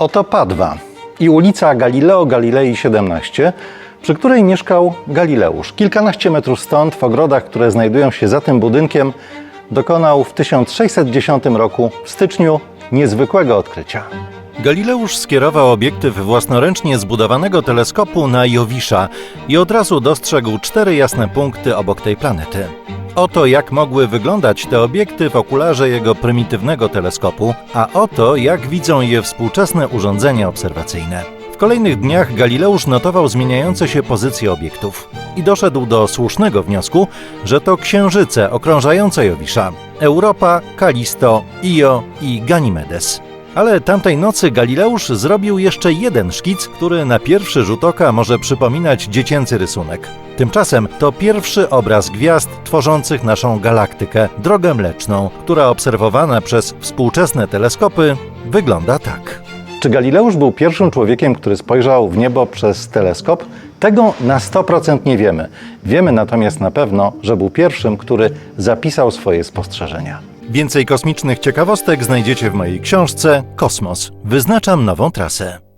Oto Padwa i ulica Galileo Galilei 17, przy której mieszkał Galileusz. Kilkanaście metrów stąd, w ogrodach, które znajdują się za tym budynkiem, dokonał w 1610 roku, w styczniu, niezwykłego odkrycia. Galileusz skierował obiektyw własnoręcznie zbudowanego teleskopu na Jowisza i od razu dostrzegł cztery jasne punkty obok tej planety. Oto jak mogły wyglądać te obiekty w okularze jego prymitywnego teleskopu, a oto jak widzą je współczesne urządzenia obserwacyjne. W kolejnych dniach Galileusz notował zmieniające się pozycje obiektów i doszedł do słusznego wniosku, że to księżyce okrążające Jowisza Europa, Kalisto, Io i Ganymedes. Ale tamtej nocy Galileusz zrobił jeszcze jeden szkic, który na pierwszy rzut oka może przypominać dziecięcy rysunek. Tymczasem to pierwszy obraz gwiazd tworzących naszą galaktykę, drogę mleczną, która obserwowana przez współczesne teleskopy wygląda tak. Czy Galileusz był pierwszym człowiekiem, który spojrzał w niebo przez teleskop? Tego na 100% nie wiemy. Wiemy natomiast na pewno, że był pierwszym, który zapisał swoje spostrzeżenia. Więcej kosmicznych ciekawostek znajdziecie w mojej książce Kosmos. Wyznaczam nową trasę.